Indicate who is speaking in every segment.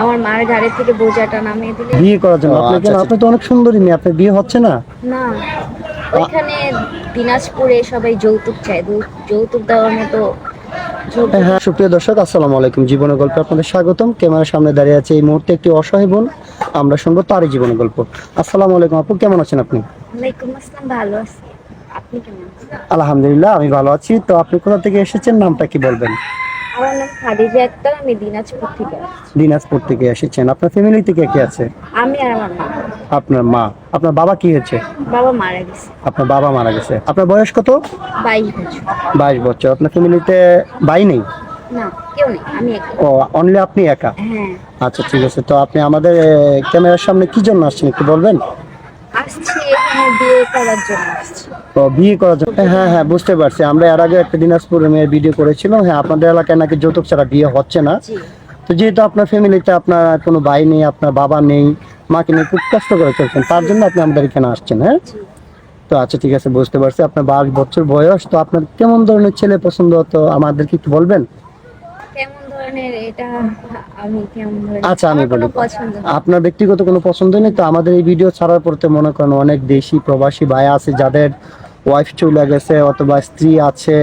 Speaker 1: আমার মার ঘাড়ে থেকে বোঝাটা নামিয়ে দিলে।
Speaker 2: বিয়ে করার জন্য। আপনি
Speaker 3: আচ্ছা,
Speaker 2: কেন?
Speaker 3: আচ্ছা।
Speaker 2: আপনি তো অনেক সুন্দরী মেয়ে আপনার বিয়ে হচ্ছে না?
Speaker 1: না ওইখানে দিনাজপুরে সবাই যৌতুক চায়। যৌতুক দেওয়ার মতো
Speaker 2: হ্যাঁ সুপ্রিয় দর্শক আসসালামু আলাইকুম। জীবনের গল্পে আপনাদের স্বাগতম। ক্যামেরার সামনে দাঁড়িয়ে আছে এই মুহূর্তে একটি অসহায় বোন। আমরা শুনব তারই জীবনের গল্প। আসসালামু আলাইকুম আপু কেমন আছেন আপনি?
Speaker 1: ওয়ালাইকুম আসসালাম ভালো আছি। আপনি কেমন
Speaker 2: আলহামদুলিল্লাহ আমি ভালো আছি। তো আপনি কোথা থেকে এসেছেন? নামটা কি বলবেন?
Speaker 1: আমার নাম খাদিজা আক্তার আমি দিনাজপুর থেকে আসছি।
Speaker 2: দিনাজপুর থেকে এসেছেন। আপনার ফ্যামিলিতে কে কে আছে?
Speaker 1: আমি আর আমার মা।
Speaker 2: আপনার মা। আপনার বাবা কি হয়েছে?
Speaker 1: বাবা মারা গেছে।
Speaker 2: আপনার বাবা মারা গেছে। আপনার বয়স কত?
Speaker 1: বাইশ বছর।
Speaker 2: বাইশ বছর। আপনার ফ্যামিলিতে ভাই নেই?
Speaker 1: না কেউ নেই। আমি একা।
Speaker 2: ও অনলি আপনি একা?
Speaker 1: হ্যাঁ।
Speaker 2: আচ্ছা ঠিক আছে। তো আপনি আমাদের ক্যামেরার সামনে কি জন্য আসছেন একটু বলবেন?
Speaker 1: এখানে বিয়ে করার জন্য আসছি।
Speaker 2: তো বিয়ে করার জন্য। হ্যাঁ হ্যাঁ বুঝতে পারছি। আমরা এর আগে একটা দিনাজপুর মেয়ের ভিডিও করেছিলাম। হ্যাঁ আপনাদের এলাকায় নাকি যৌতুক ছাড়া বিয়ে হচ্ছে না। তো যেহেতু আপনার ফ্যামিলিতে আপনার কোনো ভাই নেই আপনার বাবা নেই মাকে নিয়ে খুব কষ্ট করে চলছেন তার জন্য আপনি আমাদের এখানে আসছেন হ্যাঁ? তো আচ্ছা ঠিক আছে বুঝতে পারছি। আপনার বাইশ বছর বয়স তো আপনার কেমন ধরনের ছেলে পছন্দ হতো? আমাদেরকে একটু বলবেন?
Speaker 1: ধরনের এটা আমি কেমন
Speaker 2: আচ্ছা, আমি বলি। আপনার ব্যক্তিগত কোনো পছন্দ নেই? তো আমাদের এই ভিডিও ছাড়ার পরতে মনে করেন অনেক দেশি প্রবাসী ভাই আছে যাদের ওয়াইফ চলে গেছে অথবা স্ত্রী আছে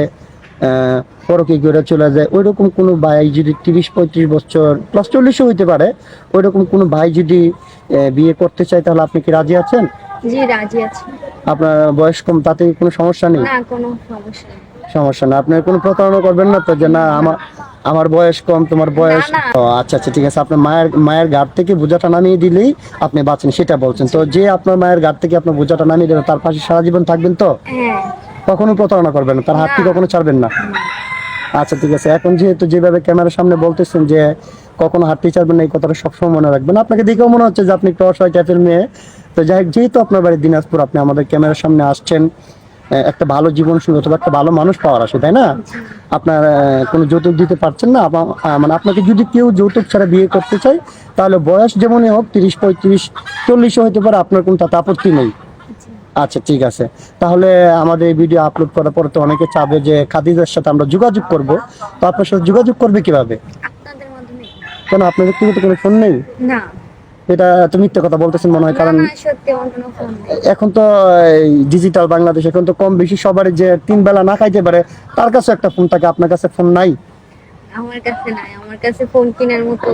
Speaker 2: পরকে করে চলে যায়। ওই রকম কোনো ভাই যদি তিরিশ পঁয়ত্রিশ বছর প্লাস চল্লিশও হইতে পারে ওই রকম কোনো ভাই যদি বিয়ে করতে চায় তাহলে আপনি কি রাজি আছেন?
Speaker 1: জি রাজি আছি।
Speaker 2: আপনার বয়স কম তাতে কোনো সমস্যা নেই?
Speaker 1: না কোনো সমস্যা নেই।
Speaker 2: সমস্যা না আপনার কোনো প্রতারণা করবেন না তো যে না আমার আমার বয়স কম তোমার বয়স। ও আচ্ছা আচ্ছা ঠিক আছে। আপনার মায়ের মায়ের গাড় থেকে বোঝাটা নামিয়ে দিলেই আপনি বাঁচেন সেটা বলছেন। তো যে আপনার মায়ের গাড় থেকে আপনার বোঝাটা নামিয়ে দেবেন তার পাশে সারা জীবন থাকবেন তো?
Speaker 1: হ্যাঁ।
Speaker 2: কখনো প্রতারণা করবেন না তার হাতটি
Speaker 1: থেকে
Speaker 2: কখনো ছাড়বেন না। আচ্ছা ঠিক আছে। এখন যেহেতু যেভাবে ক্যামেরার সামনে বলতেছেন যে কখনো হাতটি ছাড়বেন না এই কথাটা সবসময় মনে রাখবেন। আপনাকে দেখেও মনে হচ্ছে যে আপনি একটু অসহায় টাইপের মেয়ে। তো যাই হোক, যেহেতু আপনার বাড়ি দিনাজপুর আপনি আমাদের ক্যামেরার সামনে আসছেন একটা ভালো জীবন শুরু অথবা একটা ভালো মানুষ পাওয়ার আসে তাই না? আপনার কোনো যৌতুক দিতে পারছেন না মানে আপনাকে যদি কেউ যৌতুক ছাড়া বিয়ে করতে চায় তাহলে বয়স যেমনই হোক তিরিশ পঁয়ত্রিশ চল্লিশও হতে পারে আপনার কোনো তাতে আপত্তি নেই। আচ্ছা ঠিক আছে। তাহলে আমাদের এই ভিডিও আপলোড করার পরে তো অনেকে চাবে যে খাদিজার সাথে আমরা যোগাযোগ করব। তো আপনার সাথে যোগাযোগ করবে কীভাবে? কেন আপনার ব্যক্তিগত কোনো ফোন নেই?
Speaker 1: না।
Speaker 2: এটা তো মিথ্যে কথা বলতেছেন মনে হয় কারণ এখন তো ডিজিটাল বাংলাদেশ এখন তো কম বেশি সবারই যে তিন বেলা না খাইতে পারে তার কাছে একটা ফোন থাকে আপনার কাছে ফোন নাই?
Speaker 1: আমার কাছে নাই আমার কাছে ফোন কেনার মতো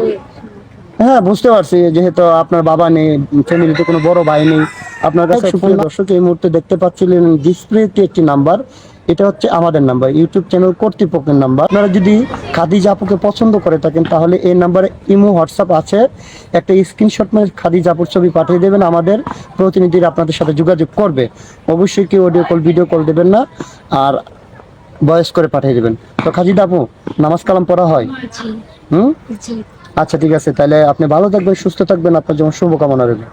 Speaker 2: হ্যাঁ বুঝতে পারছি যেহেতু আপনার বাবা নেই ফ্যামিলিতে কোনো বড় ভাই নেই। আপনার কাছে সুপ্রিয় দর্শক এই মুহূর্তে দেখতে পাচ্ছিলেন ডিসপ্লেতে একটি নাম্বার এটা হচ্ছে আমাদের নাম্বার ইউটিউব চ্যানেল কর্তৃপক্ষের নাম্বার আপনারা যদি খাদিজা আপুকে পছন্দ করে থাকেন তাহলে এই নাম্বারে ইমো হোয়াটসঅ্যাপ আছে। একটা স্ক্রিনশট মানে খাদিজা আপুর ছবি পাঠিয়ে দেবেন আমাদের প্রতিনিধিরা আপনাদের সাথে যোগাযোগ করবে। অবশ্যই কি অডিও কল ভিডিও কল দেবেন না আর বয়স করে পাঠিয়ে দেবেন। তো খাদিজা আপু নামাজ কালাম পড়া হয়? হুম? আচ্ছা ঠিক আছে। তাহলে আপনি ভালো থাকবেন সুস্থ থাকবেন। আপনার জন্য শুভকামনা রইল।